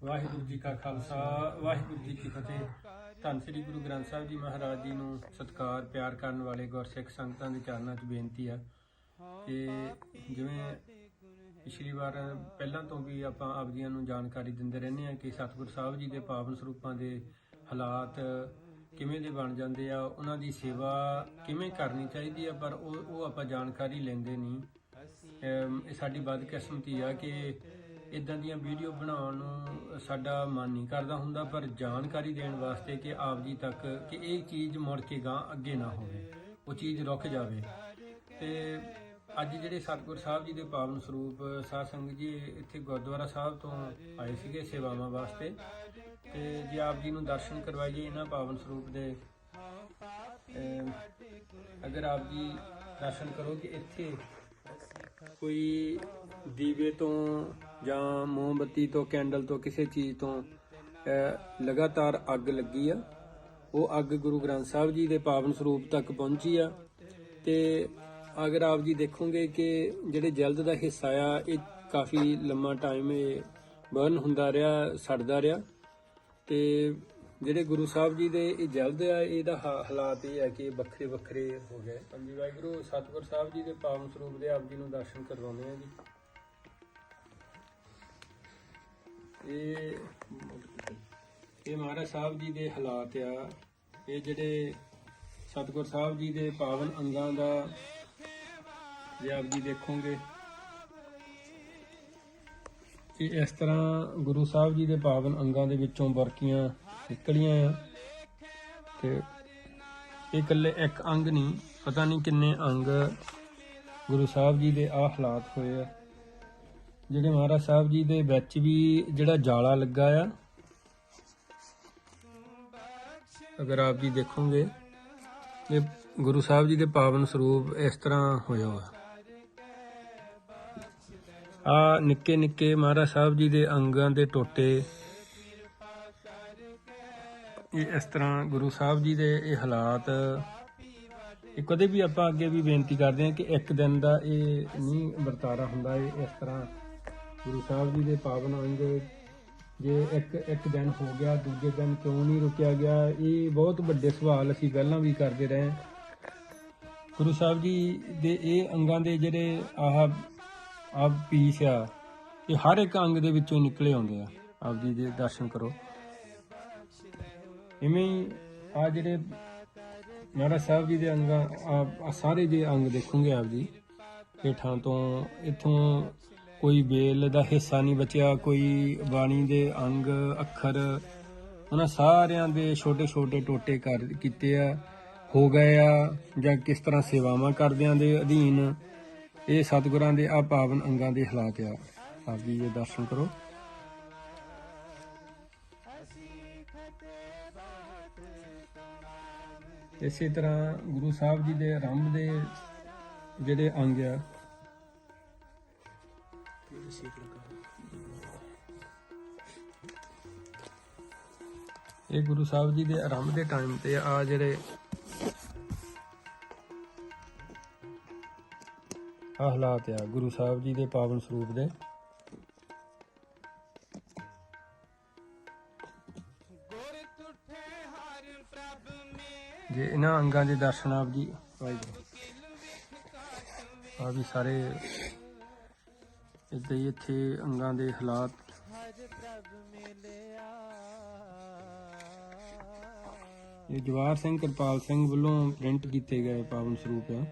ਵਾਹਿਗੁਰੂ ਜੀ ਕਾ ਖਾਲਸਾ, ਵਾਹਿਗੁਰੂ ਜੀ ਕੀ ਫਤਿਹ। ਧੰਨ ਸ੍ਰੀ ਗੁਰੂ ਗ੍ਰੰਥ ਸਾਹਿਬ ਜੀ ਮਹਾਰਾਜ ਜੀ ਨੂੰ ਸਤਿਕਾਰ, ਪਿਆਰ ਕਰਨ ਵਾਲੇ ਗੁਰਸਿੱਖ ਸੰਗਤਾਂ ਦੇ ਚਰਨਾਂ 'ਚ ਬੇਨਤੀ ਆ ਕਿ ਜਿਵੇਂ ਪਿਛਲੀ ਵਾਰ ਪਹਿਲਾਂ ਤੋਂ ਵੀ ਆਪਾਂ ਆਪ ਜੀਆਂ ਨੂੰ ਜਾਣਕਾਰੀ ਦਿੰਦੇ ਰਹਿੰਦੇ ਆ ਕਿ ਸਤਿਗੁਰ ਸਾਹਿਬ ਜੀ ਦੇ ਪਾਵਨ ਸਰੂਪਾਂ ਦੇ ਹਾਲਾਤ ਕਿਵੇਂ ਦੇ ਬਣ ਜਾਂਦੇ ਆ, ਉਹਨਾਂ ਦੀ ਸੇਵਾ ਕਿਵੇਂ ਕਰਨੀ ਚਾਹੀਦੀ ਆ, ਪਰ ਉਹ ਉਹ ਆਪਾਂ ਜਾਣਕਾਰੀ ਲੈਂਦੇ ਨਹੀਂ। ਇਹ ਸਾਡੀ ਬਦਕਿਸਮਤੀ ਆ ਕਿ ਇਦਾਂ ਦੀਆਂ ਵੀਡੀਓ ਬਣਾਉਣ ਨੂੰ ਸਾਡਾ ਮਨ ਨਹੀਂ ਕਰਦਾ ਹੁੰਦਾ, ਪਰ ਜਾਣਕਾਰੀ ਦੇਣ ਵਾਸਤੇ ਕਿ ਆਪ ਜੀ ਤੱਕ ਕਿ ਇਹ ਚੀਜ਼ ਮੁੜ ਕੇ ਗਾਂ ਅੱਗੇ ਨਾ ਹੋਵੇ, ਉਹ ਚੀਜ਼ ਰੁਕ ਜਾਵੇ। ਤੇ ਅੱਜ ਜਿਹੜੇ ਸਤਿਗੁਰ ਸਾਹਿਬ ਜੀ ਦੇ ਪਾਵਨ ਸਰੂਪ, ਸਾਧ ਸੰਗਤ ਜੀ ਇੱਥੇ ਗੁਰਦੁਆਰਾ ਸਾਹਿਬ ਤੋਂ ਆਏ ਸੀਗੇ ਸੇਵਾਵਾਂ ਵਾਸਤੇ। ਤੇ ਜੇ ਆਪ ਜੀ ਨੂੰ ਦਰਸ਼ਨ ਕਰਵਾਈਏ ਇਹਨਾਂ ਪਾਵਨ ਸਰੂਪ ਦੇ ਅਗਰ ਆਪ ਜੀ ਦਰਸ਼ਨ ਕਰੋ ਕਿ ਇੱਥੇ, ਕੋਈ ਦੀਵੇ ਤੋਂ ਜਾਂ ਮੋਮਬੱਤੀ ਤੋਂ, ਕੈਂਡਲ ਤੋਂ, ਕਿਸੇ ਚੀਜ਼ ਤੋਂ ਲਗਾਤਾਰ ਅੱਗ ਲੱਗੀ ਆ। ਉਹ ਅੱਗ ਗੁਰੂ ਗ੍ਰੰਥ ਸਾਹਿਬ ਜੀ ਦੇ ਪਾਵਨ ਸਰੂਪ ਤੱਕ ਪਹੁੰਚੀ ਆ। ਤੇ ਅਗਰ ਆਪ ਜੀ ਦੇਖੋਗੇ ਕਿ ਜਿਹੜੇ ਜਲਦ ਦਾ ਹਿੱਸਾ ਆ, ਇਹ ਕਾਫੀ ਲੰਮਾ ਟਾਈਮ ਇਹ ਬਰਨ ਹੁੰਦਾ ਰਿਹਾ, ਸੜਦਾ ਰਿਹਾ। ਤੇ ਜਿਹੜੇ ਗੁਰੂ ਸਾਹਿਬ ਜੀ ਦੇ ਇਹ ਜਲਦ ਆ, ਇਹਦਾ ਹਾ- ਹਾਲਾਤ ਇਹ ਹੈ ਕਿ ਵੱਖਰੇ ਵੱਖਰੇ ਹੋ ਗਏ। ਹਾਂਜੀ, ਵਾਹਿਗੁਰੂ, ਸਤਿਗੁਰ ਸਾਹਿਬ ਜੀ ਦੇ ਪਾਵਨ ਸਰੂਪ ਦੇ ਆਪ ਜੀ ਨੂੰ ਦਰਸ਼ਨ ਕਰਵਾਉਂਦੇ ਆ ਜੀ। ਇਹ ਇਹ ਮਹਾਰਾਜ ਸਾਹਿਬ ਜੀ ਦੇ ਹਾਲਾਤ ਆ। ਇਹ ਜਿਹੜੇ ਸਤਿਗੁਰ ਸਾਹਿਬ ਜੀ ਦੇ ਪਾਵਨ ਅੰਗਾਂ ਦਾ ਜੇ ਆਪ ਜੀ ਦੇਖੋਗੇ, ਕਿ ਇਸ ਤਰ੍ਹਾਂ ਗੁਰੂ ਸਾਹਿਬ ਜੀ ਦੇ ਪਾਵਨ ਅੰਗਾਂ ਦੇ ਵਿੱਚੋਂ ਵਰਕੀਆਂ ਨਿਕਲੀਆਂ ਆ ਤੇ ਇਹ ਇਕੱਲੇ ਇੱਕ ਅੰਗ ਨਹੀਂ, ਪਤਾ ਨਹੀਂ ਕਿੰਨੇ ਅੰਗ ਗੁਰੂ ਸਾਹਿਬ ਜੀ ਦੇ ਆ ਹਾਲਾਤ ਹੋਏ ਆ। ਜਿਹੜੇ ਮਹਾਰਾਜ ਸਾਹਿਬ ਜੀ ਦੇ ਵਿੱਚ ਵੀ ਜਿਹੜਾ ਜਾਲਾ ਲੱਗਾ ਆ, ਅਗਰ ਆਪ ਜੀ ਦੇਖੋਗੇ, ਇਹ ਗੁਰੂ ਸਾਹਿਬ ਜੀ ਦੇ ਪਾਵਨ ਸਰੂਪ ਇਸ ਤਰ੍ਹਾਂ ਹੋਇਆ ਹੋਇਆ। ਆ ਨਿੱਕੇ ਨਿੱਕੇ ਮਹਾਰਾਜ ਸਾਹਿਬ ਜੀ ਦੇ ਅੰਗਾਂ ਦੇ ਟੋਟੇ, ਇਹ ਇਸ ਤਰ੍ਹਾਂ ਗੁਰੂ ਸਾਹਿਬ ਜੀ ਦੇ ਇਹ ਹਾਲਾਤ, ਇਹ ਕਦੇ ਵੀ ਆਪਾਂ ਅੱਗੇ ਵੀ ਬੇਨਤੀ ਕਰਦੇ ਹਾਂ ਕਿ ਇੱਕ ਦਿਨ ਦਾ ਇਹ ਨਹੀਂ ਵਰਤਾਰਾ ਹੁੰਦਾ, ਇਹ ਇਸ ਤਰ੍ਹਾਂ ਗੁਰੂ ਸਾਹਿਬ ਜੀ ਦੇ ਪਾਵਨ ਅੰਗ ਜੇ ਇੱਕ ਇੱਕ ਦਿਨ ਹੋ ਗਿਆ, ਦੂਜੇ ਦਿਨ ਕਿਉਂ ਨਹੀਂ ਰੁਕਿਆ ਗਿਆ? ਇਹ ਬਹੁਤ ਵੱਡੇ ਸਵਾਲ ਅਸੀਂ ਪਹਿਲਾਂ ਵੀ ਕਰਦੇ ਰਹੇ ਗੁਰੂ ਸਾਹਿਬ ਜੀ ਦੇ ਇਹ ਅੰਗਾਂ ਦੇ ਜਿਹੜੇ ਆਹ ਆਪ ਪੀਸ ਆ, ਇਹ ਹਰ ਇੱਕ ਅੰਗ ਦੇ ਵਿੱਚੋਂ ਨਿਕਲੇ ਆਉਂਦੇ ਆ। ਆਪ ਜੀ ਦੇ ਦਰਸ਼ਨ ਕਰੋ। ਇਵੇਂ ਹੀ ਆ ਜਿਹੜੇ ਮਹਾਰਾਜ ਸਾਹਿਬ ਜੀ ਦੇ ਅੰਗਾਂ ਆ ਸਾਰੇ ਜੇ ਅੰਗ ਦੇਖੋਗੇ ਆਪ ਜੀ, ਹੇਠਾਂ ਤੋਂ ਇਥੋਂ ਕੋਈ ਬੇਲ ਦਾ ਹਿੱਸਾ ਨਹੀਂ ਬਚਿਆ, ਕੋਈ ਬਾਣੀ ਦੇ ਅੰਗ, ਅੱਖਰ ਉਹਨਾਂ ਸਾਰਿਆਂ ਦੇ ਛੋਟੇ ਛੋਟੇ ਟੋਟੇ ਕਰ ਕੀਤੇ ਆ, ਹੋ ਗਏ ਆ, ਜਾਂ ਕਿਸ ਤਰ੍ਹਾਂ ਸੇਵਾਵਾਂ ਕਰਦਿਆਂ ਦੇ ਅਧੀਨ, ਇਹ ਸਤਿਗੁਰਾਂ ਦੇ ਆ ਪਾਵਨ ਅੰਗਾਂ ਦੇ ਹਾਲਾਤ ਆ। ਆਪ ਜੀ ਇਹ ਦਰਸ਼ਨ ਕਰੋ। ਇਸੇ ਤਰ੍ਹਾਂ ਗੁਰੂ ਸਾਹਿਬ ਜੀ ਦੇ ਆਰੰਭ ਦੇ ਜਿਹੜੇ ਅੰਗ ਆ ਇਹ ਗੁਰੂ ਸਾਹਿਬ ਜੀ ਦੇ ਆਰੰਭ ਦੇ ਟਾਈਮ ਤੇ ਆ ਜਿਹੜੇ ਆਹ ਹਾਲਾਤ ਆ, ਗੁਰੂ ਸਾਹਿਬ ਜੀ ਦੇ ਪਾਵਨ ਸਰੂਪ ਦੇ। ਜੇ ਇਹਨਾਂ ਅੰਗਾਂ ਦੇ ਦਰਸ਼ਨ ਆਪ ਜੀ ਵਾਹਿਗੁਰੂ ਆ ਵੀ ਸਾਰੇ ਇਦਾਂ ਹੀ ਇੱਥੇ ਅੰਗਾਂ ਦੇ ਹਾਲਾਤ। ਇਹ ਜਵਾਰ ਸਿੰਘ, ਕਿਰਪਾਲ ਸਿੰਘ ਵੱਲੋਂ ਪ੍ਰਿੰਟ ਕੀਤੇ ਗਏ ਪਾਵਨ ਸਰੂਪ ਆ।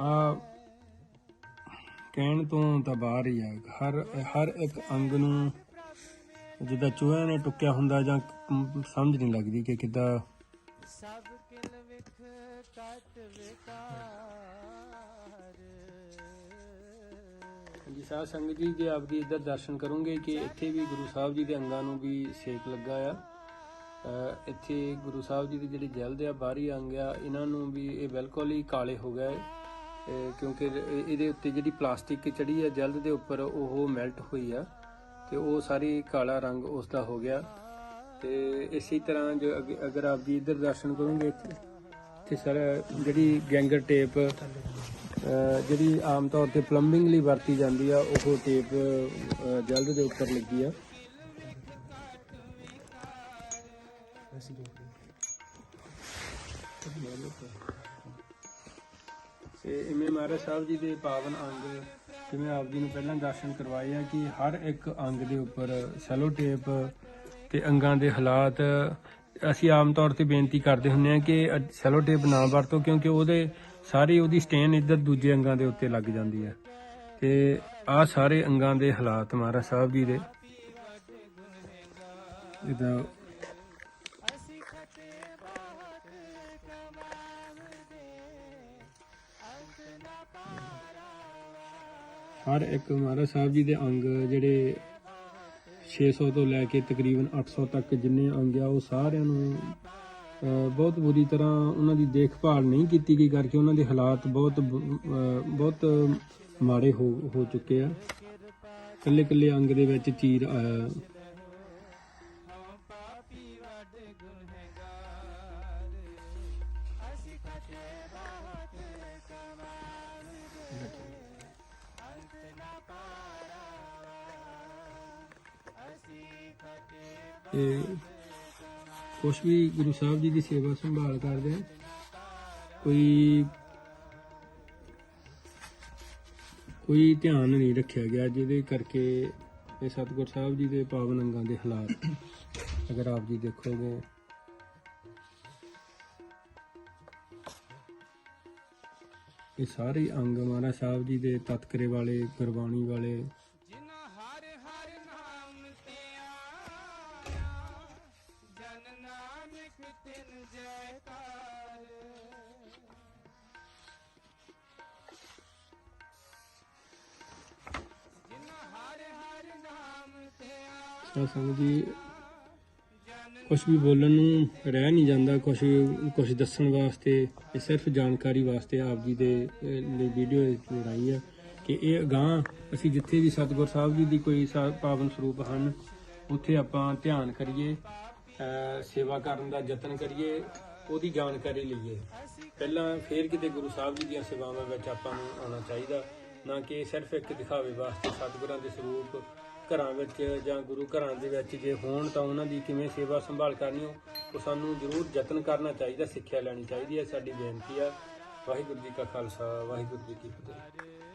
ਆ ਕਹਿਣ ਤੋਂ ਤਾਂ ਬਾਹਰ ਹੀ ਆ, ਹਰ ਹਰ ਇੱਕ ਅੰਗ ਨੂੰ ਜਿੱਦਾਂ ਚੂਹਿਆਂ ਨੇ ਟੁੱਕਿਆ ਹੁੰਦਾ ਜਾਂ ਸਮਝ ਨਹੀਂ ਲੱਗਦੀ ਕਿ ਕਿੱਦਾਂ ਜੀ ਸਾਧ ਸੰਗਤ ਜੀ, ਜੇ ਆਪ ਜੀ ਇੱਧਰ ਦਰਸ਼ਨ ਕਰੋਗੇ ਕਿ ਇੱਥੇ ਵੀ ਗੁਰੂ ਸਾਹਿਬ ਜੀ ਦੇ ਅੰਗਾਂ ਨੂੰ ਵੀ ਸੇਕ ਲੱਗਾ ਆ। ਇੱਥੇ ਗੁਰੂ ਸਾਹਿਬ ਜੀ ਦੇ ਜਿਹੜੇ ਜਲਦ ਆ, ਬਾਹਰੀ ਅੰਗ ਆ, ਇਹਨਾਂ ਨੂੰ ਵੀ ਇਹ ਬਿਲਕੁਲ ਹੀ ਕਾਲੇ ਹੋ ਗਏ। ਇਹ ਕਿਉਂਕਿ ਇਹਦੇ ਉੱਤੇ ਜਿਹੜੀ ਪਲਾਸਟਿਕ ਚੜੀ ਆ ਜਲਦ ਦੇ ਉੱਪਰ ਉਹ ਮੈਲਟ ਹੋਈ ਆ ਤੇ ਉਹ ਸਾਰੀ ਕਾਲਾ ਰੰਗ ਉਸ ਦਾ ਹੋ ਗਿਆ। ਤੇ ਇਸੇ ਤਰ੍ਹਾਂ ਜੋ ਅਗ- ਅਗਰ ਆਪ ਜੀ ਇੱਧਰ ਦਰਸ਼ਨ ਕਰੋਗੇ ਇੱਥੇ ਇੱਥੇ ਸਰ ਜਿਹੜੀ ਗੈਂਗਰ ਟੇਪ ਜਿਹੜੀ ਆਮ ਤੌਰ ਤੇ ਪਲੰਬਿੰਗ ਲਈ ਵਰਤੀ ਜਾਂਦੀ ਆ, ਉਹ ਟੇਪ ਜਲਦ ਦੇ ਉੱਪਰ ਲੱਗੀ ਆ। ਤੇ ਇਵੇਂ ਮਹਾਰਾਜ ਸਾਹਿਬ ਜੀ ਦੇ ਪਾਵਨ ਅੰਗ, ਜਿਵੇਂ ਆਪ ਜੀ ਨੂੰ ਪਹਿਲਾਂ ਦਰਸ਼ਨ ਕਰਵਾਏ ਆ ਕਿ ਹਰ ਇੱਕ ਅੰਗ ਦੇ ਉੱਪਰ ਸੈਲੋ ਟੇਪ ਤੇ ਅੰਗਾਂ ਦੇ ਹਾਲਾਤ, ਅਸੀਂ ਆਮ ਤੌਰ ਤੇ ਬੇਨਤੀ ਕਰਦੇ ਹੁੰਦੇ ਆ ਕਿ ਸੈਲੋ ਟੇਪ ਨਾ ਵਰਤੋ ਕਿਉਂਕਿ ਉਹਦੇ ਸਾਰੀ ਉਹਦੀ ਸਟੇਨ ਇੱਧਰ ਦੂਜੇ ਅੰਗਾਂ ਦੇ ਉੱਤੇ ਲੱਗ ਜਾਂਦੀ ਹੈ। ਤੇ ਆ ਸਾਰੇ ਅੰਗਾਂ ਦੇ ਹਾਲਾਤ ਮਹਾਰਾਜ ਸਾਹਿਬ ਜੀ ਦੇ। ਇਹਦਾ ਹਰ ਇੱਕ ਮਹਾਰਾਜ ਸਾਹਿਬ ਜੀ ਦੇ ਅੰਗ ਜਿਹੜੇ 600 ਤੋਂ ਲੈ ਕੇ ਤਕਰੀਬਨ 800 ਤੱਕ ਜਿੰਨੇ ਅੰਗ ਆ, ਉਹ ਸਾਰਿਆਂ ਨੂੰ ਬਹੁਤ ਬੁਰੀ ਤਰ੍ਹਾਂ ਉਹਨਾਂ ਦੀ ਦੇਖਭਾਲ ਨਹੀਂ ਕੀਤੀ ਗਈ ਕਰਕੇ ਉਹਨਾਂ ਦੇ ਹਾਲਾਤ ਬਹੁਤ ਬਹੁਤ ਮਾੜੇ ਹੋ ਹੋ ਚੁੱਕੇ ਆ। ਕੱਲੇ ਕੱਲੇ ਅੰਗ ਦੇ ਵਿੱਚ ਚੀਰ ਆਇਆ ਤੇ ਕੁਛ ਵੀ ਗੁਰੂ ਸਾਹਿਬ ਜੀ ਦੀ ਸੇਵਾ ਸੰਭਾਲ ਕਰਦੇ ਆ। ਕੋਈ ਕੋਈ ਧਿਆਨ ਨਹੀਂ ਰੱਖਿਆ ਗਿਆ ਜਿਹਦੇ ਕਰਕੇ ਇਹ ਸਤਿਗੁਰ ਸਾਹਿਬ ਜੀ ਦੇ ਪਾਵਨ ਅੰਗਾਂ ਦੇ ਹਾਲਾਤ ਅਗਰ ਆਪ ਜੀ ਦੇਖੋਗੇ। ਇਹ ਸਾਰੇ ਅੰਗ ਮਹਾਰਾਜ ਸਾਹਿਬ ਜੀ ਦੇ ਤਤਕਰੇ ਵਾਲੇ, ਗੁਰਬਾਣੀ ਵਾਲੇ ਤਾਂ ਸੰਗਤ ਜੀ ਕੁਝ ਵੀ ਬੋਲਣ ਨੂੰ ਰਹਿ ਨਹੀਂ ਜਾਂਦਾ ਕੁਝ ਕੁਝ ਦੱਸਣ ਵਾਸਤੇ ਇਹ ਸਿਰਫ ਜਾਣਕਾਰੀ ਵਾਸਤੇ ਆਪ ਜੀ ਦੇ ਲਈ ਵੀਡੀਓ ਬਣਾਈ ਆ ਕਿ ਇਹ ਅਗਾਂਹ ਅਸੀਂ ਜਿੱਥੇ ਵੀ ਸਤਿਗੁਰ ਸਾਹਿਬ ਜੀ ਦੀ ਕੋਈ ਪਾਵਨ ਸਰੂਪ ਹਨ ਉੱਥੇ ਆਪਾਂ ਧਿਆਨ ਕਰੀਏ। ਸੇਵਾ ਕਰਨ ਦਾ ਯਤਨ ਕਰੀਏ, ਉਹਦੀ ਜਾਣਕਾਰੀ ਲਈਏ। ਪਹਿਲਾਂ ਫੇਰ ਕਿਤੇ ਗੁਰੂ ਸਾਹਿਬ ਜੀ ਦੀਆਂ ਸੇਵਾਵਾਂ ਵਿੱਚ ਆਪਾਂ ਨੂੰ ਆਉਣਾ ਚਾਹੀਦਾ, ਨਾ ਕਿ ਸਿਰਫ ਇੱਕ ਦਿਖਾਵੇ ਵਾਸਤੇ ਸਤਿਗੁਰਾਂ ਦੇ ਸਰੂਪ ਘਰਾਂ ਵਿੱਚ ਜਾਂ ਗੁਰੂ ਘਰਾਂ ਦੇ ਵਿੱਚ ਜੇ ਹੋਣ ਤਾਂ ਉਹਨਾਂ ਦੀ ਕਿਵੇਂ ਸੇਵਾ ਸੰਭਾਲ ਕਰਨੀ ਹੋ, ਉਹ ਸਾਨੂੰ ਜ਼ਰੂਰ ਯਤਨ ਕਰਨਾ ਚਾਹੀਦਾ, ਸਿੱਖਿਆ ਲੈਣੀ ਚਾਹੀਦੀ ਹੈ। ਸਾਡੀ ਬੇਨਤੀ ਆ, ਵਾਹਿਗੁਰੂ ਜੀ ਕਾ ਖਾਲਸਾ, ਵਾਹਿਗੁਰੂ ਜੀ ਕੀ ਫਤਿਹ।